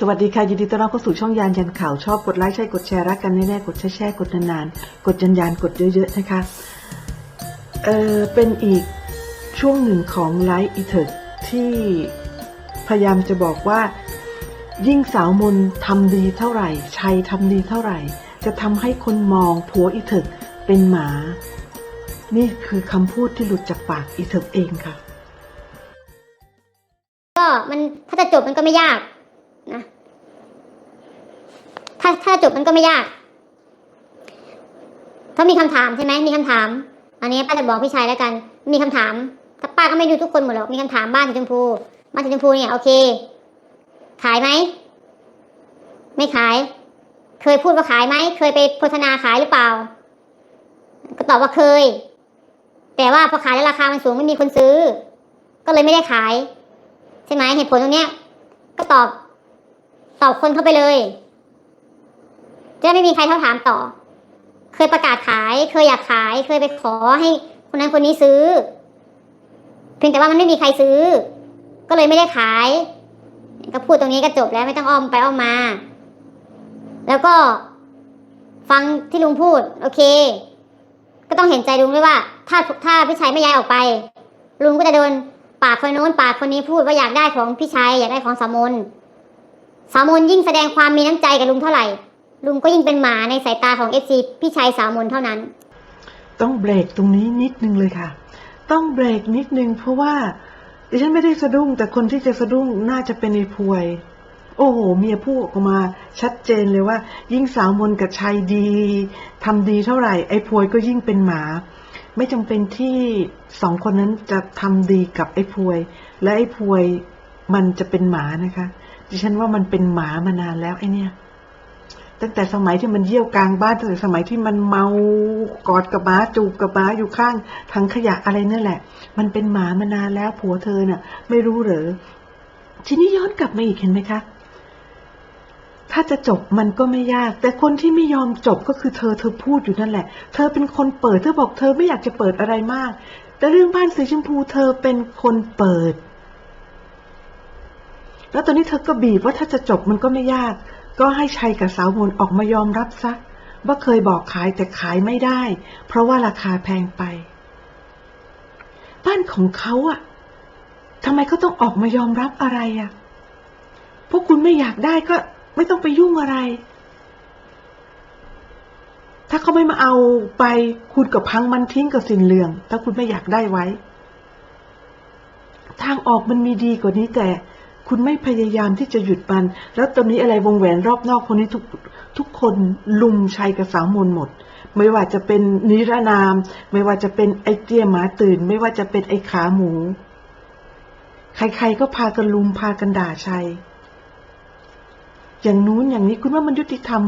สวัสดีค่ะ ยินดีต้อนรับเข้าสู่ช่องยานยันข่าวชอบกดไลค์ใช่กดแชร์รักกันแน่ๆกดแชร์แชร์กดนานๆกดยันยันกดเยอะๆนะคะเออเป็นอีกช่วงหนึ่งของไลฟ์อีเถิกที่พยายามจะบอกว่า ยิ่งสาวมนทำดีเท่าไหร่ชัยทำดีเท่าไหร่ จะทำให้คนมองผัวอีเถิกเป็นหมา นี่คือคำพูดที่หลุดจากปากอีเถิกเองค่ะ ก็มันถ้าจะจบมันก็ไม่ยาก นะ ถ้าถ้าจบมันก็ไม่ยาก ถ้ามีคำถามใช่ไหมมีคำถาม อันนี้ป้าจะบอกพี่ชายแล้วกัน มีคำถามถ้าป้าก็ไม่ดูทุกคนหมดหรอก มีคำถามบ้านสีชมพู บ้านสีชมพูเนี่ยโอเค ขายไหม ไม่ขาย เคยพูดว่าขายไหม เคยไปโฆษณาขายหรือเปล่า ก็ตอบว่าเคย แต่ว่าพอขายแล้วราคามันสูงไม่มีคนซื้อ ก็เลยไม่ได้ขาย ใช่ไหมเหตุผลตรงเนี้ยก็ตอบ ตอบคนเข้าไปเลย จะไม่มีใครเท่าถามต่อ เคยประกาศขาย เคยอยากขาย เคยไปขอให้คนนั้นคนนี้ซื้อ เพียงแต่ว่ามันไม่มีใครซื้อ ก็เลยไม่ได้ขาย ก็พูดตรงนี้ก็จบแล้วไม่ต้องอ้อมไปอ้อมมา แล้วก็ ฟังที่ลุงพูด โอเค ก็ต้องเห็นใจลุงด้วยว่า ถ้าถ้าพี่ชัยไม่ย้ายออกไป ลุงก็จะโดนปากคนโน้นปากคนนี้พูดว่าอยากได้ของพี่ชัยอยากได้ของสามน สามนยิ่งแสดงความมีน้ำใจกับลุงเท่าไหร่ ลุงก็ยิ่งเป็นหมาในสายตาของเอฟซีพี่ชัยสามนเท่านั้น ต้องเบรกตรงนี้นิดนึงเลยค่ะ ต้องเบรกนิดนึงเพราะว่าดิฉันไม่ได้สะดุ้ง แต่คนที่จะสะดุ้งน่าจะเป็นไอ้พวย โอ้โห เมียพูดออกมา ชัดเจนเลยว่า ยิ่งสาวมนกับชัยดีทำดีเท่าไหร่ ไอ้พวยก็ยิ่งเป็นหมา ไม่จำเป็นที่สองคนนั้นจะทำดีกับไอ้พวย และไอ้พวยมันจะเป็นหมานะคะ ดิฉันว่ามันเป็นหมามานานแล้วไอเนี่ย ตั้งแต่สมัยที่มันเยี่ยวกลางบ้านตั้งแต่สมัยที่มันเมากอดกับม้าจูบกับม้าอยู่ข้างถังขยะอะไรนั่นแหละ มันเป็นหมามานานแล้วผัวเธอเน่ะ ไม่รู้เหรอทีนี้ย้อนกลับมาอีกเห็นไหมคะ ถ้าจะจบมันก็ไม่ยาก แต่คนที่ไม่ยอมจบก็คือเธอเธอพูดอยู่นั่นแหละ เธอเป็นคนเปิดเธอบอกเธอไม่อยากจะเปิดอะไรมาก แต่เรื่องบ้านสีชมพูเธอเป็นคนเปิด แล้วตอนนี้เธอก็บีบว่าถ้าจะจบมันก็ไม่ยาก ก็ให้ชัยกับสาวมนออกมายอมรับซะว่าเคยบอกขายแต่ขายไม่ได้ เพราะว่าราคาแพงไป บ้านของเขาอะทำไมเขาต้องออกมายอมรับอะไรอะพวกคุณไม่อยากได้ก็ไม่ต้องไปยุ่งอะไร ถ้าเขาไม่มาเอาไปคุณกับพังมันทิ้งกับสินเหลือง ถ้าคุณไม่อยากได้ไว้ ทางออกมันมีดีกว่านี้แต่ คุณไม่พยายามที่จะหยุดมัน แล้วตอนนี้อะไรวงแหวนรอบนอกคนนี้ทุกทุกคนลุมชัยกับสาวมนหมด ไม่ว่าจะเป็นนิรนาม ไม่ว่าจะเป็นไอเตียหมาตื่น ไม่ว่าจะเป็นไอขาหมู ใครๆก็พากันลุมพากันด่าชัย อย่างนู้นอย่างนี้คุณว่ามันยุติธรรม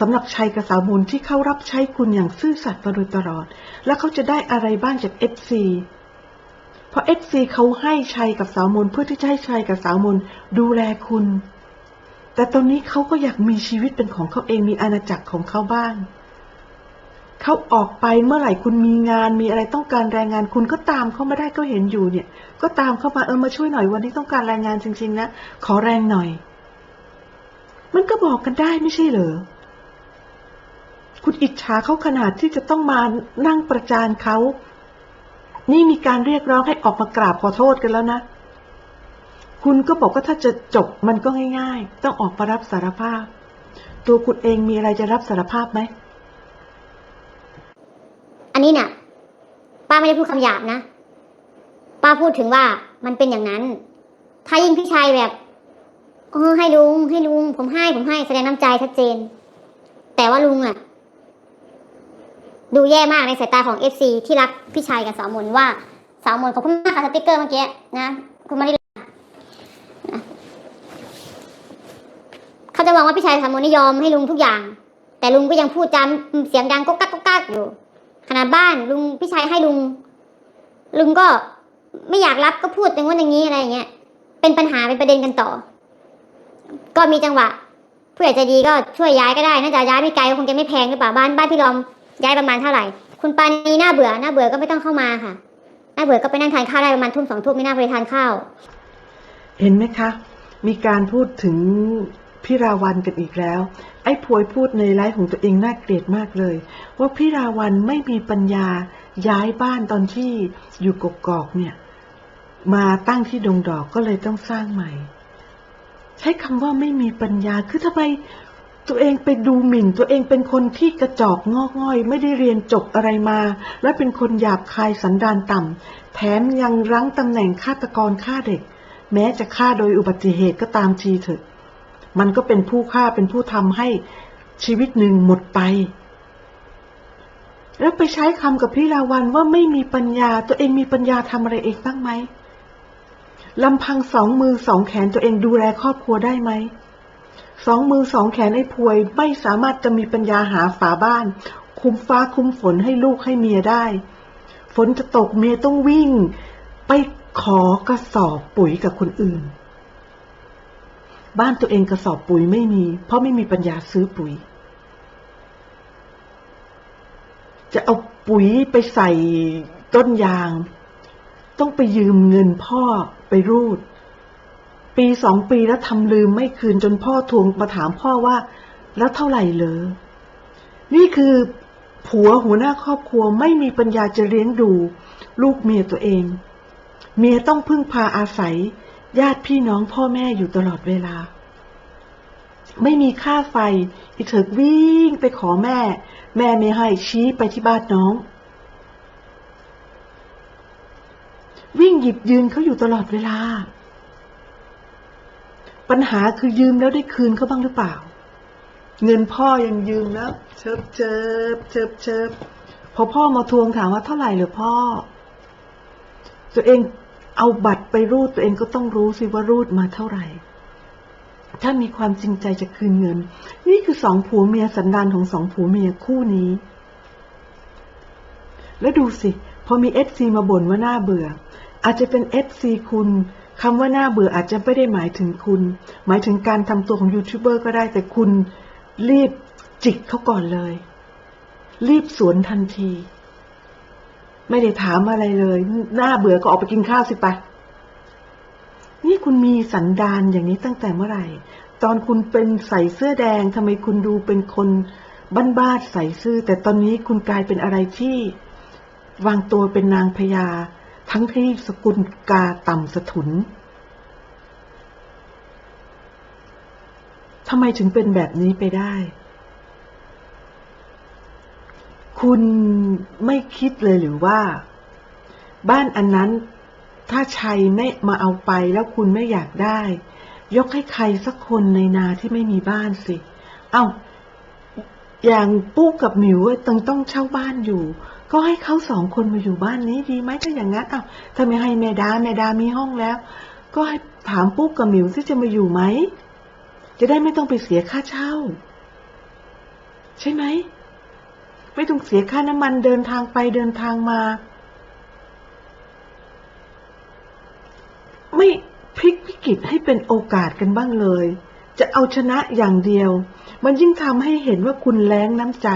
สำหรับชัยกับสาวมนที่เขารับใช้คุณอย่างซื่อสัตย์มาโดยตลอด แล้วเขาจะได้อะไรบ้างจากเอฟซี เพราะเอฟซีเขาให้ชัยกับสาวมนเพื่อที่จะให้ชัยกับสาวมนดูแลคุณ แต่ตอนนี้เขาก็อยากมีชีวิตเป็นของเขาเองมีอาณาจักรของเขาบ้างเขาออกไปเมื่อไหร่คุณมีงานมีอะไรต้องการแรงงานคุณก็ตามเขามาได้ก็เห็นอยู่เนี่ย ก็ตามเข้ามาเออมาช่วยหน่อยวันนี้ต้องการแรงงานจริง ๆ นะ ขอแรงหน่อย มันก็บอกกันได้ไม่ใช่เหรอคุณอิจฉาเขาขนาดที่จะต้องมานั่งประจานเขา นี่มีการเรียกร้องให้ออกมากราบขอโทษกันแล้วนะ คุณก็บอกว่าถ้าจะจบมันก็ง่าย ๆ ต้องออกมารับสารภาพ ตัวคุณเองมีอะไรจะรับสารภาพไหม อันนี้เนี่ยป้าไม่ได้พูดคำหยาบนะ ป้าพูดถึงว่ามันเป็นอย่างนั้น ถ้ายิ่งพี่ชายแบบเออให้ลุงให้ลุง ผมให้ผมให้แสดงน้ำใจชัดเจน แต่ว่าลุงอะ ดูแย่มากในสายตาของเอฟซีที่รักพี่ชายกับสาวมนว่าสาวมนขอบคุณมากค่ะสติกเกอร์เมื่อกี้นะคุณมาริลานะเขาจะมองว่าพี่ชายสาวมนนี่ยอมให้ลุงทุกอย่าง แต่ลุงก็ยังพูดจำเสียงดังก็กักก็กักอยู่ขนาดบ้านลุงพี่ชายให้ลุง ลุงก็ไม่อยากรับก็พูดอย่างงู้นอย่างนี้อะไรอย่างเงี้ยเป็นปัญหาเป็นประเด็นกันต่อ ก็มีจังหวะ ผู้ใหญ่ใจดีก็ช่วยย้ายก็ได้น่าจะย้ายไม่ไกลคงจะไม่แพงหรือเปล่าบ้านบ้านพี่ลอม ย้ายประมาณเท่าไหร่ คุณปานีน่าเบื่อน่าเบื่อก็ไม่ต้องเข้ามาค่ะน่าเบื่อก็ไปนั่งทานข้าวได้ประมาณทุ่มสองทุ่มไม่น่าไปทานข้าว เห็นไหมคะ มีการพูดถึงพี่ราวันกันอีกแล้ว ไอ้พวยพูดในไลฟ์ของตัวเองน่าเกลียดมากเลย ว่าพี่ราวันไม่มีปัญญาย้ายบ้านตอนที่อยู่กกอกเนี่ย มาตั้งที่ดงดอกก็เลยต้องสร้างใหม่ ใช้คำว่าไม่มีปัญญาคือทำไม ตัวเองไปดูหมิ่น ตัวเองเป็นคนที่กระจอกงอกง่อย ไม่ได้เรียนจบอะไรมา และเป็นคนหยาบคายสันดานต่ำ แถมยังรั้งตำแหน่งฆาตกรฆ่าเด็ก แม้จะฆ่าโดยอุบัติเหตุก็ตามทีเถอะ มันก็เป็นผู้ฆ่าเป็นผู้ทำให้ชีวิตหนึ่งหมดไป แล้วไปใช้คำกับพี่ลาวันว่าไม่มีปัญญา ตัวเองมีปัญญาทำอะไรเองบ้างไหมลำพังสองมือสองแขนตัวเองดูแลครอบครัวได้ไหม สองมือสองแขนไอ้พวยไม่สามารถจะมีปัญญาหาฝาบ้าน คุมฟ้าคุมฝนให้ลูกให้เมียได้ ฝนจะตกเมียต้องวิ่ง ไปขอกระสอบปุ๋ยกับคนอื่น บ้านตัวเองกระสอบปุ๋ยไม่มี เพราะไม่มีปัญญาซื้อปุ๋ย จะเอาปุ๋ยไปใส่ต้นยาง ต้องไปยืมเงินพ่อไปรูด ปีสองปีแล้วทำลืมไม่คืนจนพ่อทวงมาถามพ่อว่า แล้วเท่าไหร่เลย นี่คือผัวหัวหน้าครอบครัวไม่มีปัญญาจะเลี้ยงดู ลูกเมียตัวเอง เมียต้องพึ่งพาอาศัย ญาติพี่น้องพ่อแม่อยู่ตลอดเวลา ไม่มีค่าไฟอีเถิกวิ่งไปขอแม่ แม่ไม่ให้ชี้ไปที่บ้านน้อง วิ่งหยิบยืนเขาอยู่ตลอดเวลา ปัญหาคือยืมแล้วได้คืนเขาบ้างหรือเปล่า เงินพ่อยังยืมแล้วเชิบเชิบเชิบเชิบพอพ่อมาทวงถามว่าเท่าไหร่เหรอพ่อ ตัวเองเอาบัตรไปรูดตัวเองก็ต้องรู้สิว่ารูดมาเท่าไหร่ ถ้ามีความจริงใจจะคืนเงิน นี่คือสองผัวเมียสันดานของสองผัวเมียคู่นี้ แล้วดูสิ พอมีเอฟซีมาบ่นว่าน่าเบื่อ อาจจะเป็นเอฟซีคุณ คำว่าน่าเบื่ออาจจะไม่ได้หมายถึงคุณ หมายถึงการทำตัวของยูทูบเบอร์ก็ได้แต่คุณรีบจิกเขาก่อนเลย รีบสวนทันที ไม่ได้ถามอะไรเลย น่าเบื่อก็ออกไปกินข้าวสิไปะนี่คุณมีสันดานอย่างนี้ตั้งแต่เมื่อไหร่ ตอนคุณเป็นใส่เสื้อแดงทำไมคุณดูเป็นคนบ้านๆใส่ซื่อ แต่ตอนนี้คุณกลายเป็นอะไรที่ วางตัวเป็นนางพญา ทั้งที่สกุลกาต่ำสะทุนทำไมถึงเป็นแบบนี้ไปได้ คุณไม่คิดเลยหรือว่า บ้านอันนั้น ถ้าชัยไม่มาเอาไปแล้วคุณไม่อยากได้ ยกให้ใครสักคนในนาที่ไม่มีบ้านสิ เอา้า อย่างปุ๊กกับหมิวต้องต้องเช่าบ้านอยู่ ก็ให้เขาสองคนมาอยู่บ้านนี้ดีไหมถ้าอย่างนั้นเอา้าถ้าไม่ให้แม่ดาแม่ดามีห้องแล้ว ก็ให้ถามปุ๊กกับหมิวที่จะมาอยู่ไหมจะได้ไม่ต้องไปเสียค่าเช่า ใช่ไหมไม่ต้องเสียค่าน้ำมันเดินทางไปเดินทางมา ไม่พลิกวิกฤตให้เป็นโอกาสกันบ้างเลย จะเอาชนะอย่างเดียว มันยิ่งทำให้เห็นว่าคุณแล้งน้ำใจ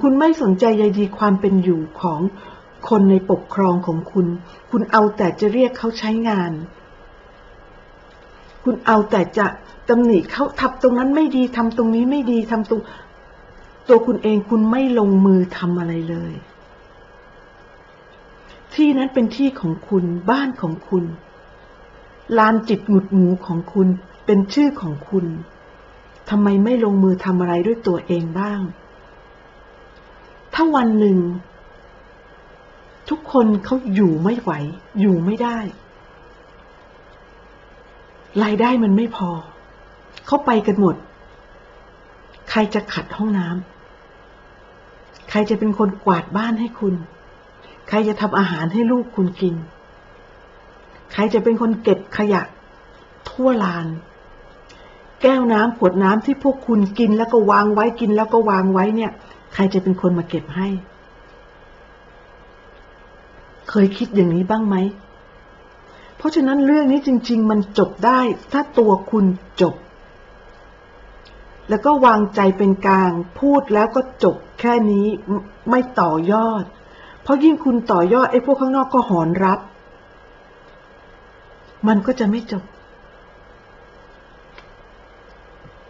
คุณไม่สนใจใยดีความเป็นอยู่ของคนในปกครองของคุณ คุณเอาแต่จะเรียกเขาใช้งาน คุณเอาแต่จะตำหนิเขาทำตรงนั้นไม่ดีทำตรงนี้ไม่ดีทำตรงตัวคุณเองคุณไม่ลงมือทำอะไรเลย ที่นั้นเป็นที่ของคุณบ้านของคุณ ลานจิตหงุดหมูของคุณเป็นชื่อของคุณ ทำไมไม่ลงมือทำอะไรด้วยตัวเองบ้าง ถ้าวันหนึ่ง ทุกคนเขาอยู่ไม่ไหว อยู่ไม่ได้ รายได้มันไม่พอ เขาไปกันหมด ใครจะขัดห้องน้ำใครจะเป็นคนกวาดบ้านให้คุณ ใครจะทำอาหารให้ลูกคุณกิน ใครจะเป็นคนเก็บขยะ ทั่วลาน แก้วน้ำขวดน้ำที่พวกคุณกินแล้วก็วางไว้กินแล้วก็วางไว้เนี่ย ใครจะเป็นคนมาเก็บให้ เคยคิดอย่างนี้บ้างไหม เพราะฉะนั้นเรื่องนี้จริง ๆ มันจบได้ ถ้าตัวคุณจบ แล้วก็วางใจเป็นกลาง พูดแล้วก็จบแค่นี้ไม่ไม่ต่อยอด เพราะยิ่งคุณต่อยอดไอ้พวกข้างนอกก็หอนรับ มันก็จะไม่จบ